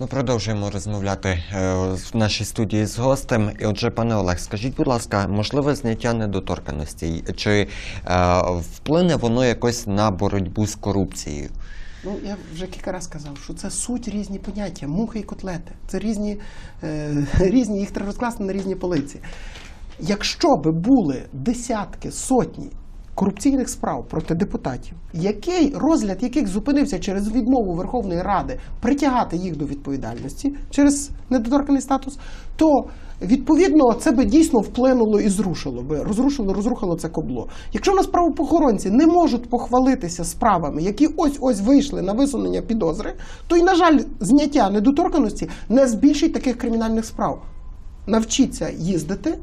Ми продовжуємо розмовляти е, в нашій студії з гостем. І отже, пане Олег, скажіть, будь ласка, можливе зняття недоторканості? Чи е, вплине воно якось на боротьбу з корупцією? Ну, я вже кілька разів сказав, що це суть різні поняття, мухи і котлети. Це різні, е, різні їх треба розкласти на різні полиці. Якщо би були десятки, сотні корупційних справ проти депутатів, який розгляд яких зупинився через відмову Верховної Ради притягати їх до відповідальності через недоторканий статус, то відповідно це би дійсно вплинуло і зрушило би, розрушило, розрухало це кобло. Якщо в нас правоохоронці не можуть похвалитися справами, які ось ось вийшли на висунення підозри, то й на жаль, зняття недоторканості не збільшить таких кримінальних справ. Навчіться їздити,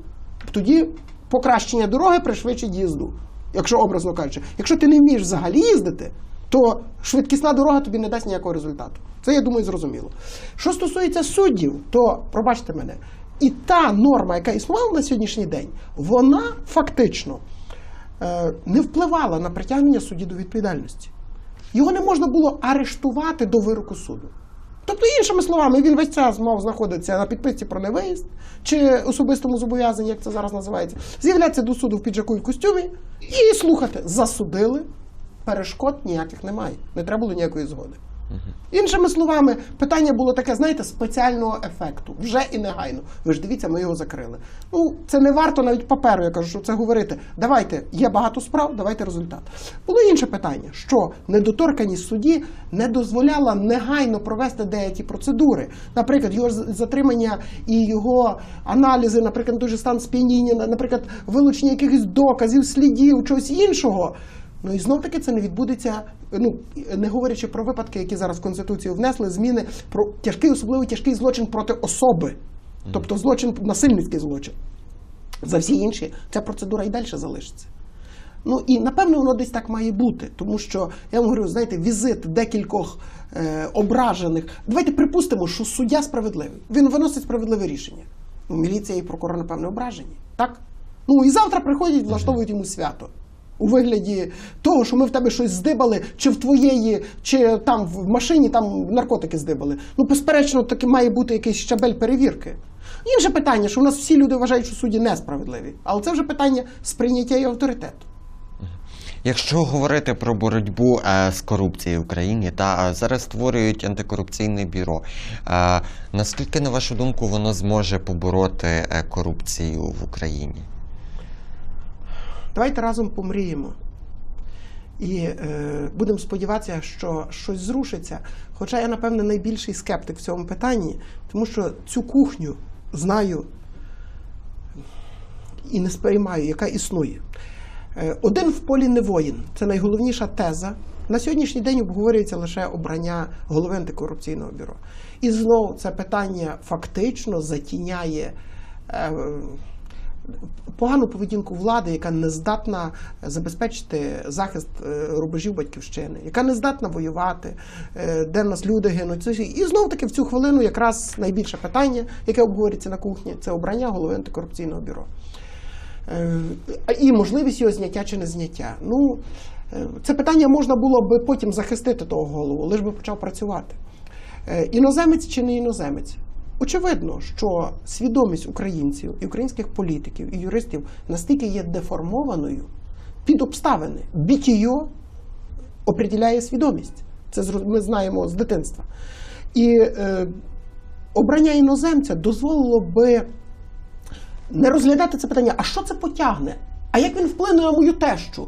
тоді покращення дороги пришвидшить їзду. Якщо образно кажучи, якщо ти не вмієш взагалі їздити, то швидкісна дорога тобі не дасть ніякого результату. Це я думаю зрозуміло. Що стосується суддів, то пробачте мене, і та норма, яка існувала на сьогоднішній день, вона фактично е, не впливала на притягнення судді до відповідальності. Його не можна було арештувати до вироку суду. Тобто, іншими словами, він весь час мав знаходитися на підписці про невиїзд чи особистому зобов'язанні, як це зараз називається, з'являтися до суду в піджаку і костюмі і слухати, засудили, перешкод ніяких немає. Не треба було ніякої згоди. Іншими словами, питання було таке, знаєте, спеціального ефекту, вже і негайно. Ви ж дивіться, ми його закрили. Ну, це не варто навіть паперу, я кажу, що це говорити. Давайте, є багато справ, давайте результат. Було інше питання, що недоторканість судді не дозволяла негайно провести деякі процедури. Наприклад, його затримання і його аналізи, наприклад, той же стан сп'яніння, наприклад, вилучення якихось доказів, слідів, чогось іншого. Ну і знов таки це не відбудеться. Ну не говорячи про випадки, які зараз в конституцію внесли зміни про тяжкий, особливо тяжкий злочин проти особи, тобто злочин, насильницький злочин. За всі інші ця процедура і далі залишиться. Ну і напевно воно десь так має бути, тому що я вам говорю, знаєте, візит декількох е, ображених. Давайте припустимо, що суддя справедливий. Він виносить справедливе рішення. Ну, міліція і прокурор, напевно, ображені. Так? Ну і завтра приходять, влаштовують йому свято. У вигляді того, що ми в тебе щось здибали, чи в твоєї, чи там в машині там наркотики здибали. Ну, безперечно, таки має бути якийсь щабель перевірки. Інше питання, що у нас всі люди вважають, що судді несправедливі. Але це вже питання сприйняття і авторитету. Якщо говорити про боротьбу е, з корупцією в Україні, та е, зараз створюють антикорупційне бюро. Е, наскільки, на вашу думку, воно зможе побороти корупцію в Україні? Давайте разом помріємо. І е, будемо сподіватися, що щось зрушиться. Хоча я, напевне, найбільший скептик в цьому питанні, тому що цю кухню знаю і не сприймаю, яка існує. Е, один в полі не воїн. Це найголовніша теза. На сьогоднішній день обговорюється лише обрання голови антикорупційного бюро. І знову це питання фактично затіняє. Е, погану поведінку влади, яка не здатна забезпечити захист е, рубежів батьківщини, яка не здатна воювати, е, де в нас люди гинуть. І знов таки в цю хвилину якраз найбільше питання, яке обговорюється на кухні, це обрання голови антикорупційного бюро. Е, І можливість його зняття чи не зняття. Ну, це питання можна було би потім захистити того голову, лише би почав працювати. Іноземець чи не іноземець? Очевидно, що свідомість українців і українських політиків і юристів настільки є деформованою під обставини. Бітіо определяє свідомість. Це ми знаємо з дитинства. І е, обрання іноземця дозволило би не розглядати це питання, а що це потягне? А як він вплине на мою тещу?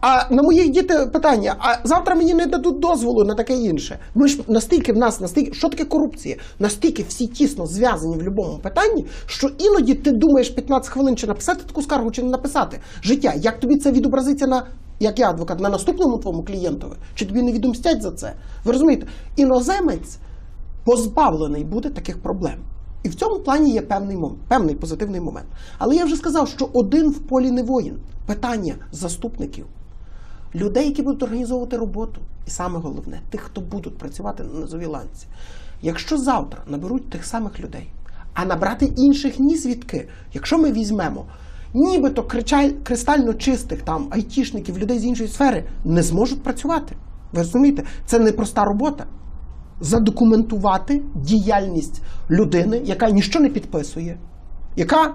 А на моїх діти питання: а завтра мені не дадуть дозволу на таке інше. Ми ж настільки в нас, настільки що таке корупція? Настільки всі тісно зв'язані в будь-якому питанні, що іноді ти думаєш 15 хвилин, чи написати таку скаргу, чи не написати. Життя, як тобі це відобразиться на як я адвокат, на наступному твоєму клієнтові? Чи тобі не відомстять за це? Ви розумієте? Іноземець позбавлений буде таких проблем. І в цьому плані є певний момент, певний позитивний момент. Але я вже сказав, що один в полі не воїн. Питання заступників, людей, які будуть організовувати роботу, і саме головне, тих, хто будуть працювати на низовій ланці. Якщо завтра наберуть тих самих людей, а набрати інших ні звідки, якщо ми візьмемо нібито кричаль, кристально чистих там айтішників, людей з іншої сфери не зможуть працювати. Ви розумієте? Це не проста робота. Задокументувати діяльність людини, яка нічого не підписує, яка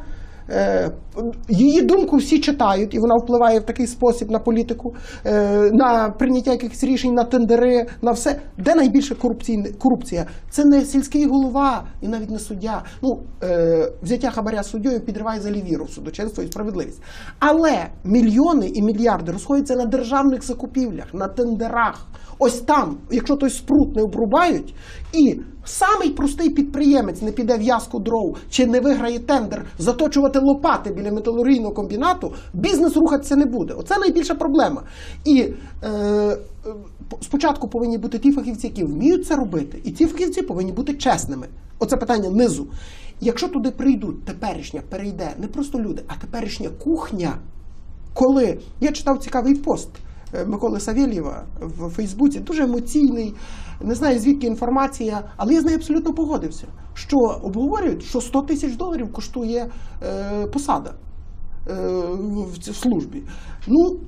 її думку всі читають, і вона впливає в такий спосіб на політику, е, на прийняття якихось рішень, на тендери, на все. Де найбільше корупція? Це не сільський голова і навіть не суддя. Ну, е, взяття хабаря суддєю підриває взагалі віру в судочинство і справедливість. Але мільйони і мільярди розходяться на державних закупівлях, на тендерах. Ось там, якщо той спрут не обрубають, і самий простий підприємець не піде в яску дров чи не виграє тендер заточувати лопати біля металургійного комбінату, бізнес рухатися не буде. Оце найбільша проблема. І е, спочатку повинні бути ті фахівці, які вміють це робити, і ці фахівці повинні бути чесними. Оце питання низу. Якщо туди прийдуть теперішня, перейде не просто люди, а теперішня кухня, коли я читав цікавий пост е, Миколи Савєлєва в Фейсбуці, дуже емоційний, не знаю звідки інформація, але я з нею абсолютно погодився. Що обговорюють, що 100 тисяч доларів коштує е, посада е, в в службі. Ну,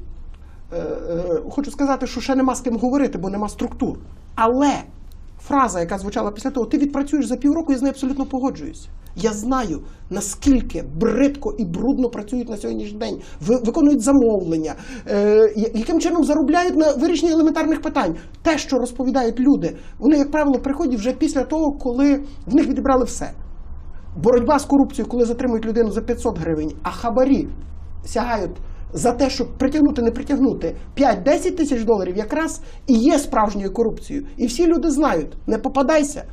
е, е, хочу сказати, що ще нема з ким говорити, бо нема структур. Але фраза, яка звучала після того, ти відпрацюєш за півроку, я з нею абсолютно погоджуюся. Я знаю, наскільки бридко і брудно працюють на сьогоднішній день, ви- виконують замовлення, е, яким чином заробляють на вирішенні елементарних питань. Те, що розповідають люди, вони, як правило, приходять вже після того, коли в них відібрали все. Боротьба з корупцією, коли затримують людину за 500 гривень, а хабарі сягають за те, щоб притягнути, не притягнути 5-10 тисяч доларів, якраз і є справжньою корупцією. І всі люди знають, не попадайся.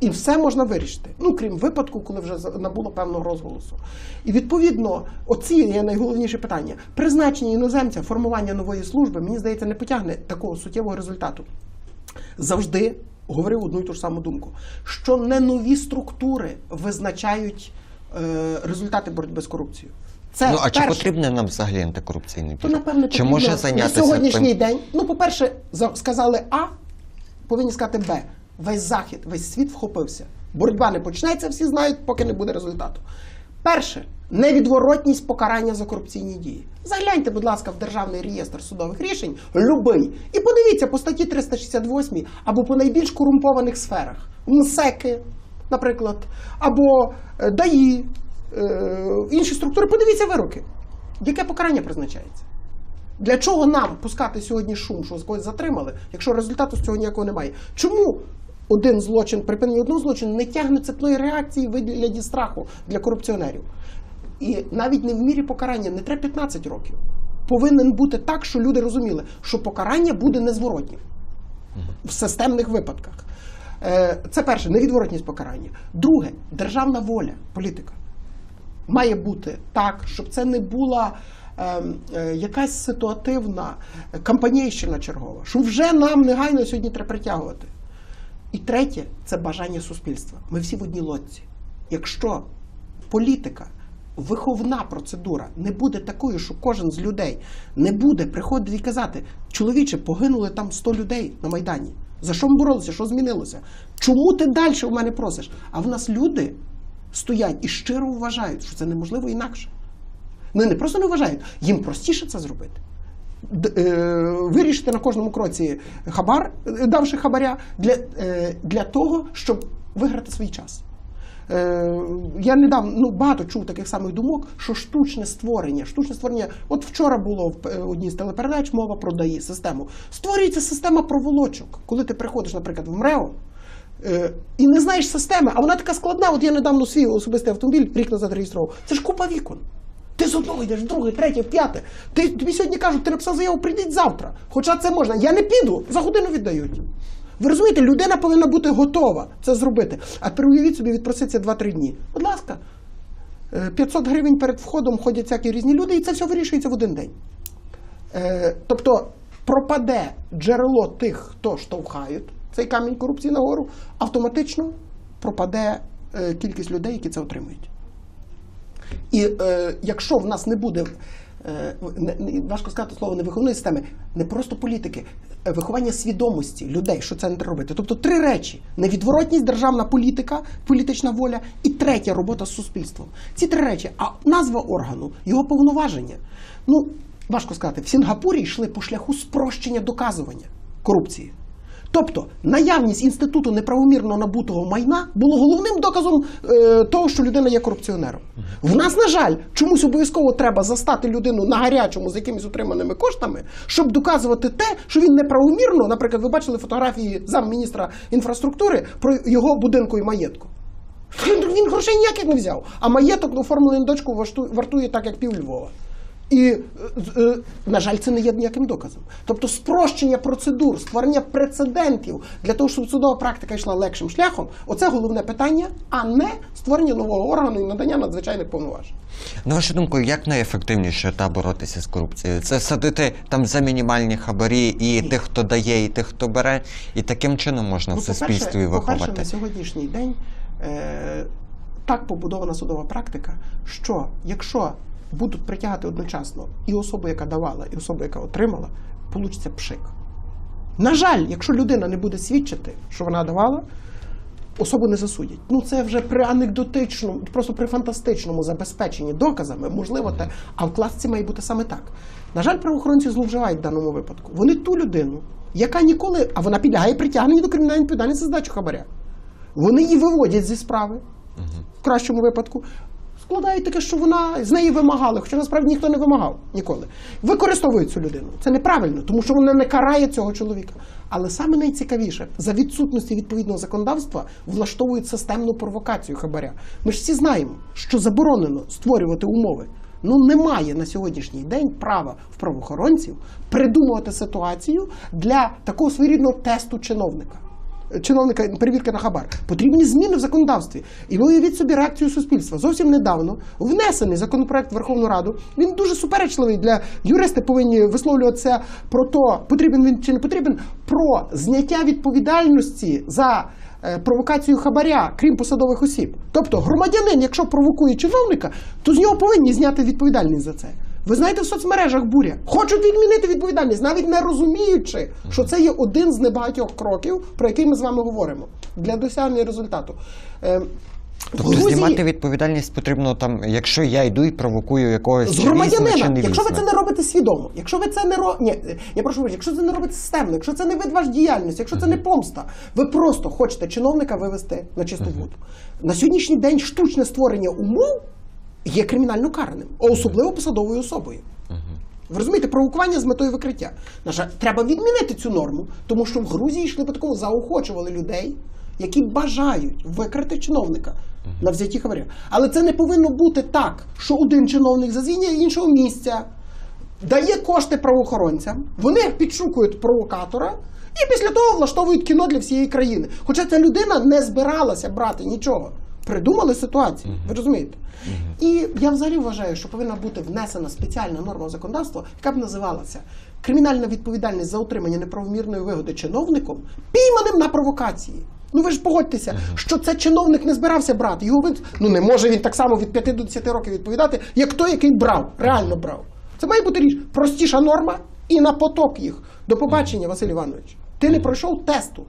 І все можна вирішити. Ну, крім випадку, коли вже набуло певного розголосу. І відповідно, оці є найголовніше питання. Призначення іноземця, формування нової служби, мені здається, не потягне такого суттєвого результату завжди говорив одну і ту ж саму думку, що не нові структури визначають е, результати боротьби з корупцією. Це ну а чи перше. потрібне нам взагалі антикорупційний То, бюро? напевно, чи потрібно може на сьогоднішній тим? день. Ну, по-перше, сказали А, повинні сказати Б. Весь захід, весь світ вхопився. Боротьба не почнеться, всі знають, поки не буде результату. Перше, невідворотність покарання за корупційні дії. Загляньте, будь ласка, в державний реєстр судових рішень, любий, і подивіться по статті 368 або по найбільш корумпованих сферах. МСЕКи, наприклад, або е, ДАІ, інші структури. Подивіться вироки. Яке покарання призначається? Для чого нам пускати сьогодні шум, що когось затримали, якщо результату з цього ніякого немає? Чому один злочин, припинення одного злочину не тягне цепної реакції в вигляді страху для корупціонерів? І навіть не в мірі покарання, не треба 15 років. Повинен бути так, що люди розуміли, що покарання буде незворотнім в системних випадках. Е, Це перше, невідворотність покарання. Друге, державна воля, політика має бути так, щоб це не була ем, е, якась ситуативна кампанійщина чергова, що вже нам негайно сьогодні треба притягувати. І третє це бажання суспільства. Ми всі в одній лодці. Якщо політика, виховна процедура не буде такою, що кожен з людей не буде приходити і казати, чоловіче, погинули там 100 людей на Майдані. За що ми боролися? Що змінилося? Чому ти далі у мене просиш? А в нас люди стоять і щиро вважають, що це неможливо інакше. Вони не просто не вважають, їм простіше це зробити. Е, вирішити на кожному кроці хабар, е, давши хабаря, для, е, для того, щоб виграти свій час. Я недавно ну, багато чув таких самих думок, що штучне створення, штучне створення. От вчора було в одній з телепередач мова про ДАІ систему. Створюється система проволочок. Коли ти приходиш, наприклад, в МРЕО, і не знаєш системи, а вона така складна. От я недавно свій особистий автомобіль рік назад реєстрував. Це ж купа вікон. Ти з одного йдеш, друге, третє, п'яте. Ти тобі сьогодні кажуть, ти написав заяву, прийдіть завтра. Хоча це можна. Я не піду, за годину віддають. Ви розумієте, людина повинна бути готова це зробити. А тепер уявіть собі, відпроситься 2-3 дні. Будь ласка, е, 500 гривень перед входом ходять всякі різні люди, і це все вирішується в один день. Е, тобто пропаде джерело тих, хто штовхають цей камінь корупції нагору, автоматично пропаде е, кількість людей, які це отримують. І е, якщо в нас не буде е, не, не- важко сказати слово не виховної системи, не просто політики, е, виховання свідомості людей, що це не треба робити. Тобто три речі: невідворотність, державна політика, політична воля, і третя робота з суспільством. Ці три речі. А назва органу, його повноваження. Ну, важко сказати, в Сінгапурі йшли по шляху спрощення доказування корупції. Тобто наявність інституту неправомірно набутого майна було головним доказом е, того, що людина є корупціонером. В нас, на жаль, чомусь обов'язково треба застати людину на гарячому з якимись отриманими коштами, щоб доказувати те, що він неправомірно, наприклад, ви бачили фотографії замміністра інфраструктури про його будинку і маєтку. Він грошей ніяких не взяв, а маєток оформлений дочку вартує так, як пів Львова. І, е, е, на жаль, це не є ніяким доказом. Тобто спрощення процедур, створення прецедентів для того, щоб судова практика йшла легшим шляхом, оце головне питання, а не створення нового органу і надання надзвичайних повноважень. На вашу думку, як найефективніше та боротися з корупцією? Це садити там за мінімальні хабарі і тих, хто дає, і тих, хто бере, і таким чином можна в суспільстві Ну, по-перше, виховати. на сьогоднішній день е, так побудована судова практика, що якщо будуть притягати одночасно і особу, яка давала, і особу, яка отримала, получиться пшик. На жаль, якщо людина не буде свідчити, що вона давала, особу не засудять. Ну це вже при анекдотичному, просто при фантастичному забезпеченні доказами, можливо, те, а в класці має бути саме так. На жаль, правоохоронці зловживають в даному випадку. Вони ту людину, яка ніколи, а вона підлягає притягненню до кримінальної відповідальності за здачу хабаря. Вони її виводять зі справи в кращому випадку. Складають таке, що вона з неї вимагали, хоча насправді ніхто не вимагав ніколи. Використовують цю людину. Це неправильно, тому що вона не карає цього чоловіка. Але саме найцікавіше, за відсутності відповідного законодавства влаштовують системну провокацію хабаря. Ми ж всі знаємо, що заборонено створювати умови. Ну немає на сьогоднішній день права в правоохоронців придумувати ситуацію для такого своєрідного тесту чиновника чиновника перевірки на хабар. Потрібні зміни в законодавстві. І ви уявіть собі реакцію суспільства. Зовсім недавно внесений законопроект в Верховну Раду. Він дуже суперечливий для юристи повинні висловлюватися про то, потрібен він чи не потрібен, про зняття відповідальності за. е, Провокацію хабаря, крім посадових осіб. Тобто громадянин, якщо провокує чиновника, то з нього повинні зняти відповідальність за це. Ви знаєте, в соцмережах буря. Хочуть відмінити відповідальність, навіть не розуміючи, що це є один з небагатьох кроків, про який ми з вами говоримо для досягнення результату. Е, Тобто Грузії- знімати відповідальність потрібно там, якщо я йду і провокую якогось з громадянина, не якщо ви це не робите свідомо, якщо ви це не ро... Ні, я прошу вибачення, якщо це не робите системно, якщо це не вид ваш діяльність, якщо це не помста, ви просто хочете чиновника вивести на чисту воду. На сьогоднішній день штучне створення умов є кримінально караним, особливо посадовою особою. Ви розумієте, провокування з метою викриття. Наша треба відмінити цю норму, тому що в Грузії йшли випадково заохочували людей, які бажають викрити чиновника на взятті хабаря. Але це не повинно бути так, що один чиновник за звільнення іншого місця дає кошти правоохоронцям, вони підшукують провокатора. І після того влаштовують кіно для всієї країни. Хоча ця людина не збиралася брати нічого. Придумали ситуацію, ви розумієте? І я взагалі вважаю, що повинна бути внесена спеціальна норма законодавства, яка б називалася кримінальна відповідальність за отримання неправомірної вигоди чиновником, пійманим на провокації. Ну ви ж погодьтеся, що це чиновник не збирався брати. Його вин... ну не може він так само від 5 до 10 років відповідати, як той, який брав, реально брав. Це має бути річ простіша норма і на поток їх. До побачення, Василь Іванович. Ти не пройшов тесту.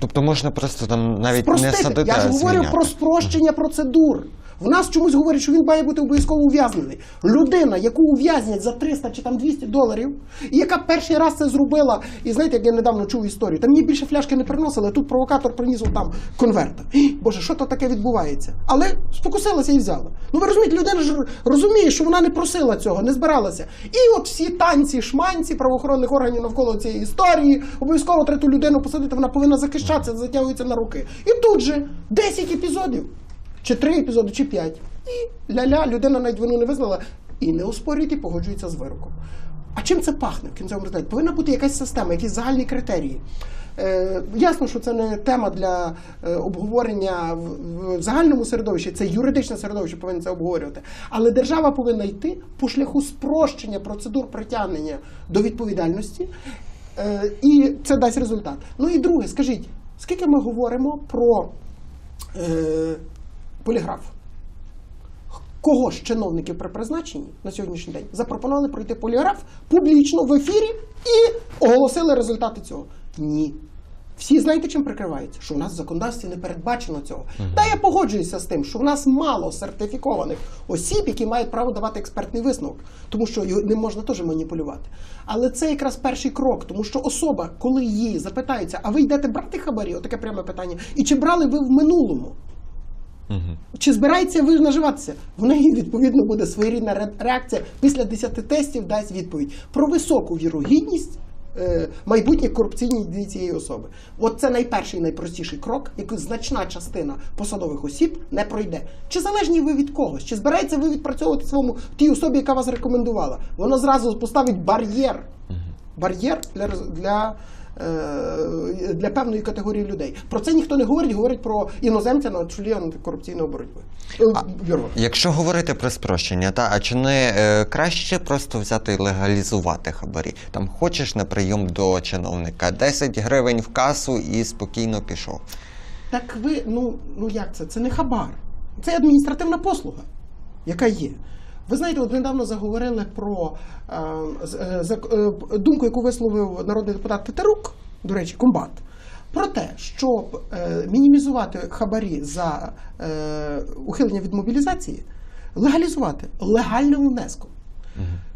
Тобто можна просто там навіть не садити, Я ж говорю зміняти. про спрощення процедур. В нас чомусь говорять, що він має бути обов'язково ув'язнений. Людина, яку ув'язнять за 300 чи там 200 доларів, і яка перший раз це зробила, і знаєте, як я недавно чув історію, там мені більше фляшки не приносили, тут провокатор приніс там конверта. Боже, що то таке відбувається? Але спокусилася і взяла. Ну ви розумієте, людина ж розуміє, що вона не просила цього, не збиралася. І от всі танці, шманці правоохоронних органів навколо цієї історії, обов'язково треба ту людину посадити, вона повинна захищатися, затягується на руки. І тут же 10 епізодів чи три епізоди, чи п'ять. І ля-ля, людина навіть вину не визнала і не оспорюють і погоджується з вироком. А чим це пахне в кінцевому результаті? Повинна бути якась система, якісь загальні критерії. Е, ясно, що це не тема для е, обговорення в загальному середовищі, це юридичне середовище повинно це обговорювати. Але держава повинна йти по шляху спрощення процедур притягнення до відповідальності, е, і це дасть результат. Ну і друге, скажіть, скільки ми говоримо про е, поліграф. кого з чиновників при призначенні на сьогоднішній день запропонували пройти поліграф публічно в ефірі і оголосили результати цього? Ні. Всі знаєте, чим прикриваються? Що в нас в законодавстві не передбачено цього. Та я погоджуюся з тим, що в нас мало сертифікованих осіб, які мають право давати експертний висновок, тому що його не можна теж маніпулювати. Але це якраз перший крок, тому що особа, коли її запитаються, а ви йдете брати хабарі? Отаке пряме питання. І чи брали ви в минулому? Чи збирається ви наживатися? В неї відповідно буде своєрідна реакція після 10 тестів дасть відповідь про високу вірогідність е, майбутніх корупційних дій цієї особи. От це найперший, найпростіший крок, який значна частина посадових осіб не пройде. Чи залежні ви від когось? Чи збирається ви відпрацьовувати своєму тій особі, яка вас рекомендувала? Воно зразу поставить бар'єр. Бар'єр для для. Е, Для певної категорії людей про це ніхто не говорить. Говорить про іноземця на чолі антикорупційної боротьби. Е. Якщо говорити про спрощення, та а чи не е, краще просто взяти і легалізувати хабарі? Там хочеш на прийом до чиновника 10 гривень в касу і спокійно пішов. Так ви, ну, ну як це? Це не хабар. Це адміністративна послуга, яка є. Ви знаєте, от недавно заговорили про е, е, е, думку, яку висловив народний депутат Тетерук, до речі, комбат, про те, щоб мінімізувати хабарі за ухилення від мобілізації, легалізувати легальним внеском.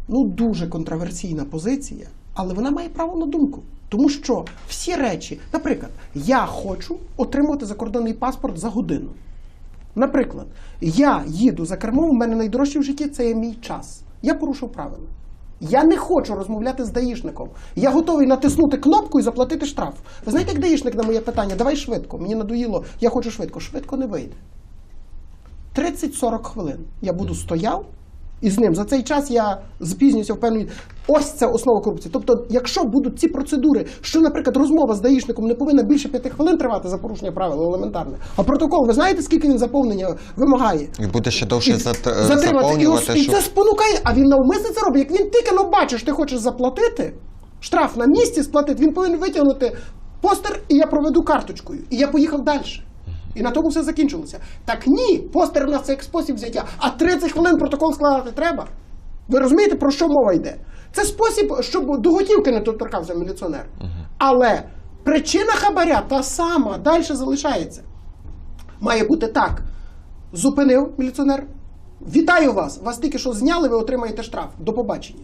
Ну, дуже контроверсійна позиція, але вона має право на думку. Тому що всі речі, наприклад, я хочу отримати закордонний паспорт за годину. Наприклад, я їду за кермом, у мене найдорожче в житті це є мій час. Я порушив правила. Я не хочу розмовляти з даїшником. Я готовий натиснути кнопку і заплатити штраф. Ви знаєте, як даїшник на моє питання? Давай швидко. Мені надоїло, я хочу швидко. Швидко не вийде. 30-40 хвилин я буду стояв і з ним. За цей час я запізнююся в певний. Ось це основа корупції. Тобто, якщо будуть ці процедури, що, наприклад, розмова з даїшником не повинна більше 5 хвилин тривати за порушення правил елементарне. А протокол, ви знаєте, скільки він заповнення вимагає? І буде ще довше зат... е, затримати. І, ось- і це спонукає, а він навмисно це робить. Як він тільки ну, бачиш, ти хочеш заплатити, штраф на місці сплатити, він повинен витягнути постер, і я проведу карточкою. І я поїхав далі. І на тому все закінчилося. Так ні, постер у нас це як спосіб взяття, а 30 хвилин протокол складати треба. Ви розумієте, про що мова йде? Це спосіб, щоб до готівки не доторкався міліціонер. Але причина хабаря та сама далі залишається. Має бути так. Зупинив міліціонер. Вітаю вас! Вас тільки що зняли, ви отримаєте штраф. До побачення.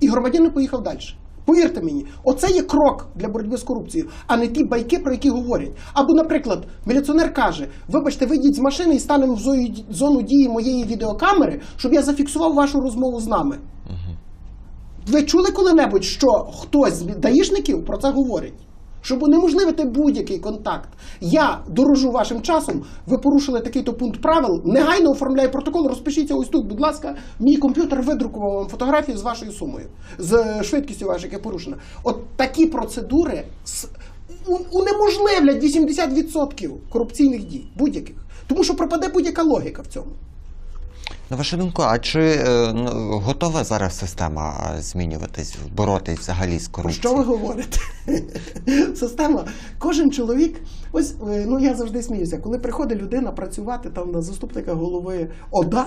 І громадянин поїхав далі. Повірте мені, оце є крок для боротьби з корупцією, а не ті байки, про які говорять. Або, наприклад, міліціонер каже: вибачте, вийдіть з машини і станемо в зону дії моєї відеокамери, щоб я зафіксував вашу розмову з нами. Ви чули коли-небудь, що хтось з даїшників про це говорить? Щоб унеможливити будь-який контакт. Я дорожу вашим часом, ви порушили такий-то пункт правил, негайно оформляю протокол, розпишіться ось тут, будь ласка, мій комп'ютер видрукував вам фотографію з вашою сумою, з швидкістю вашою, яка порушена. От такі процедури унеможливлять 80% корупційних дій, будь-яких. Тому що пропаде будь-яка логіка в цьому. На вашу думку, а чи ну, готова зараз система змінюватись, боротись взагалі з корупцією? що ви говорите? Система. Кожен чоловік, ось е, ну я завжди сміюся, коли приходить людина працювати там на заступника голови ОДА,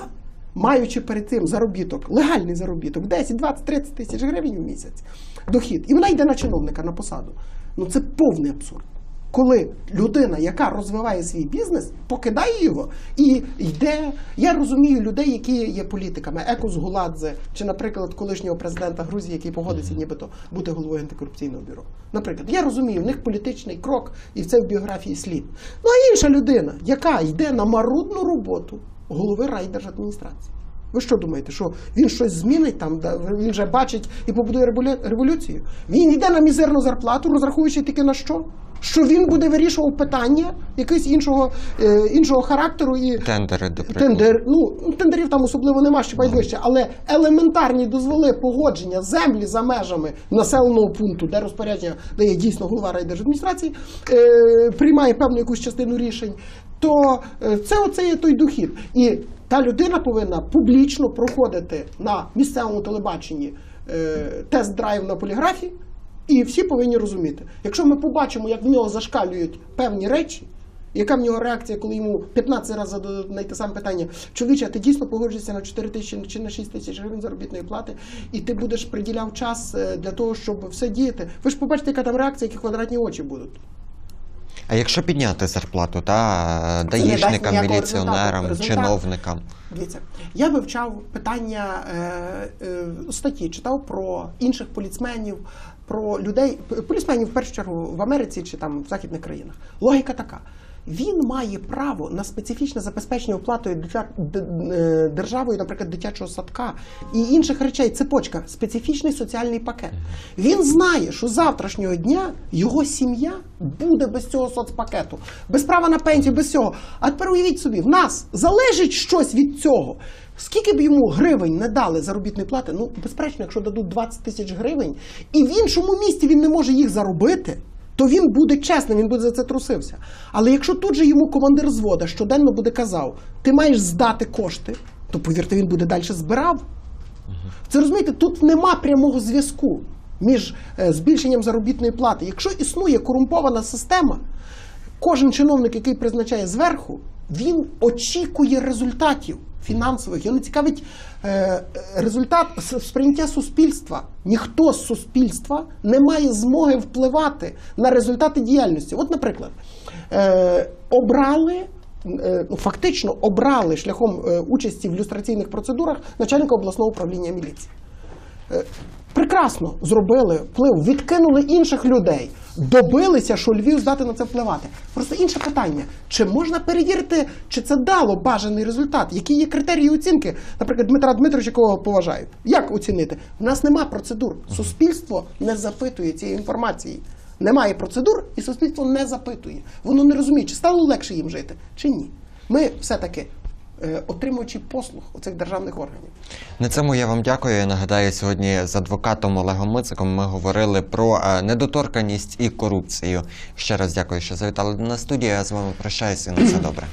маючи перед цим заробіток, легальний заробіток, 10, 20, 30 тисяч гривень в місяць дохід, і вона йде на чиновника на посаду. Ну це повний абсурд. Коли людина, яка розвиває свій бізнес, покидає його і йде. Я розумію людей, які є політиками, Екос Гуладзе, чи, наприклад, колишнього президента Грузії, який погодиться нібито бути головою антикорупційного бюро. Наприклад, я розумію, в них політичний крок, і це в біографії слід. Ну а інша людина, яка йде на марудну роботу голови райдержадміністрації. Ви що думаєте, що він щось змінить там, він вже бачить і побудує революцію? Він йде на мізерну зарплату, розраховуючи тільки на що? Що він буде вирішував питання якогось іншого, е, іншого характеру і Тендери, до тендер. Ну тендерів там особливо нема, ще вище, але елементарні дозволи погодження землі за межами населеного пункту, де розпорядження дає дійсно голова райдержадміністрації, е, приймає певну якусь частину рішень, то е, це оце є той дохід. І та людина повинна публічно проходити на місцевому телебаченні е, тест-драйв на поліграфі. І всі повинні розуміти, якщо ми побачимо, як в нього зашкалюють певні речі, Яка в нього реакція, коли йому 15 разів зададуть на те саме питання? Чоловіче, ти дійсно погоджуєшся на 4 тисячі чи на 6 тисяч гривень заробітної плати, і ти будеш приділяв час е, для того, щоб все діяти. Ви ж побачите, яка там реакція, які квадратні очі будуть. А якщо підняти зарплату, та даїшникам, міліціонерам, результату. чиновникам? Дивіться, я вивчав питання е, е, статті, читав про інших поліцменів, про людей, поліцменів в першу чергу в Америці чи там в західних країнах. Логіка така. Він має право на специфічне забезпечення оплатою е, державою, наприклад, дитячого садка і інших речей. Цепочка, специфічний соціальний пакет. Він знає, що завтрашнього дня його сім'я буде без цього соцпакету, без права на пенсію, без цього. А тепер уявіть собі, в нас залежить щось від цього. Скільки б йому гривень не дали заробітної плати, ну безперечно, якщо дадуть 20 тисяч гривень, і в іншому місті він не може їх заробити, то він буде чесним, він буде за це трусився. Але якщо тут же йому командир звода щоденно буде казав, ти маєш здати кошти, то повірте, він буде далі збирав. Це розумієте, тут нема прямого зв'язку між е, збільшенням заробітної плати. Якщо існує корумпована система, кожен чиновник, який призначає зверху, він очікує результатів фінансових. Його не цікавить е, е, результат сприйняття суспільства. Ніхто з суспільства не має змоги впливати на результати діяльності. От, наприклад, е, обрали. е, Ну, фактично обрали шляхом е, участі в люстраційних процедурах начальника обласного управління міліції прекрасно зробили вплив, відкинули інших людей, добилися, що Львів здати на це впливати. Просто інше питання: чи можна перевірити, чи це дало бажаний результат? Які є критерії оцінки? Наприклад, Дмитра Дмитровича, якого поважаю. Як оцінити? У нас нема процедур. Суспільство не запитує цієї інформації. Немає процедур, і суспільство не запитує. Воно не розуміє, чи стало легше їм жити, чи ні. Ми все-таки е, отримуючи послуг у цих державних органів. На цьому я вам дякую. Я нагадаю, сьогодні з адвокатом Олегом Мициком ми говорили про недоторканість недоторканність і корупцію. Ще раз дякую, що завітали до нас студії. Я з вами прощаюся. На все добре.